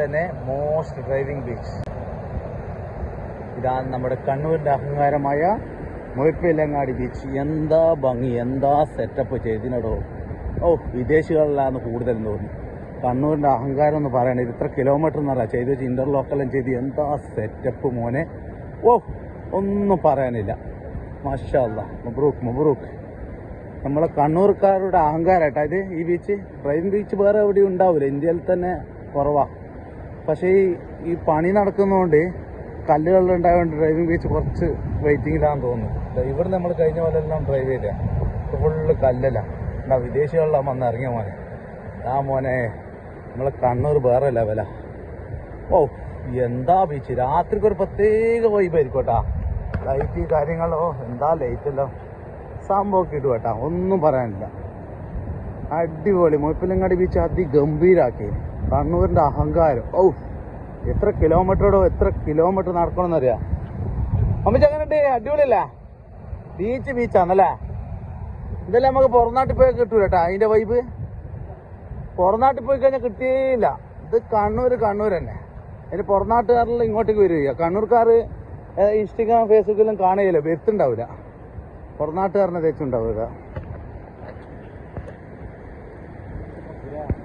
തന്നെ most driving beach ഇതാണ് നമ്മുടെ കണ്ണൂരിന്റെ അഹങ്കാരമായ മുഴപ്പിലങ്ങാടി ബീച്ച് എന്താ ഭംഗി എന്താ സെറ്റപ്പ് ചെയ്തിനടോ? ഓ വിദേശികളിലാണ് കൂടുതലും തോന്നി. കണ്ണൂരിന്റെ അഹങ്കാരം എന്ന് പറയണത് ഇത് ഇത്ര കിലോമീറ്റർ എന്നറിയാം ചെയ്ത് വെച്ച് ഇന്റർലോക്കെല്ലാം ചെയ്ത് എന്താ സെറ്റപ്പ് മോനെ? ഓ ഒന്നും പറയാനില്ല. മാഷാ മുബ്രൂക്ക് മുബ്രൂക്ക്. നമ്മളെ കണ്ണൂർക്കാരുടെ അഹങ്കാരമായിട്ടാ ഇത് ഈ ബീച്ച് ഡ്രൈവിംഗ് ബീച്ച് വേറെ എവിടെയും ഉണ്ടാവില്ല ഇന്ത്യയിൽ തന്നെ കുറവാ. പക്ഷേ ഈ ഈ പണി നടക്കുന്നതുകൊണ്ട് കല്ലുകളിൽ ഉണ്ടായതുകൊണ്ട് ഡ്രൈവിംഗ് ബീച്ച് കുറച്ച് വെയിറ്റിംഗിലാന്ന് തോന്നുന്നു. ഇവിടെ നമ്മൾ കഴിഞ്ഞ പോലെ എല്ലാം ഡ്രൈവ് ചെയ്ത ഫുള്ള് കല്ലല്ല എന്നാ വിദേശികളിലാണ് വന്ന് ഇറങ്ങിയ മോനെ. ആ മോനെ നമ്മളെ കണ്ണൂർ വേറെ ലെവല ഓ എന്താ ബീച്ച് രാത്രിക്ക് ഒരു പ്രത്യേക വൈബായിരിക്കോട്ടാ കേട്ടാ ലൈറ്റ് കാര്യങ്ങളോ എന്താ ലൈറ്റല്ലോ സംഭവമൊക്കെ ഇടും കേട്ടാ. ഒന്നും പറയാനില്ല. അടിപൊളി. മുഴപ്പിലങ്ങാടി ബീച്ച് അതിഗംഭീരാക്കി. കണ്ണൂരിന്റെ അഹങ്കാരം. ഓ എത്ര കിലോമീറ്ററോ എത്ര കിലോമീറ്റർ നടക്കണമെന്നറിയാം? അമ്മച്ച അങ്ങനെ അടിപൊളിയല്ല? ബീച്ച് ബീച്ചാന്നല്ലേ? ഇതെല്ലാം നമുക്ക് പുറംനാട്ടിൽ പോയി കിട്ടൂല കേട്ടോ അതിന്റെ വൈബ് പുറംനാട്ടിൽ പോയി കഴിഞ്ഞാൽ കിട്ടിയില്ല ഇത് കണ്ണൂർ കണ്ണൂർ തന്നെ അതിന് പുറംനാട്ടുകാരെല്ലാം ഇങ്ങോട്ടേക്ക് വരിക കണ്ണൂർക്കാർ ഇൻസ്റ്റഗ്രാം ഫേസ്ബുക്കിലും കാണുകയില്ല വരുത്തുണ്ടാവില്ല പുറംനാട്ടുകാരനെ തേച്ചുണ്ടാവില്ല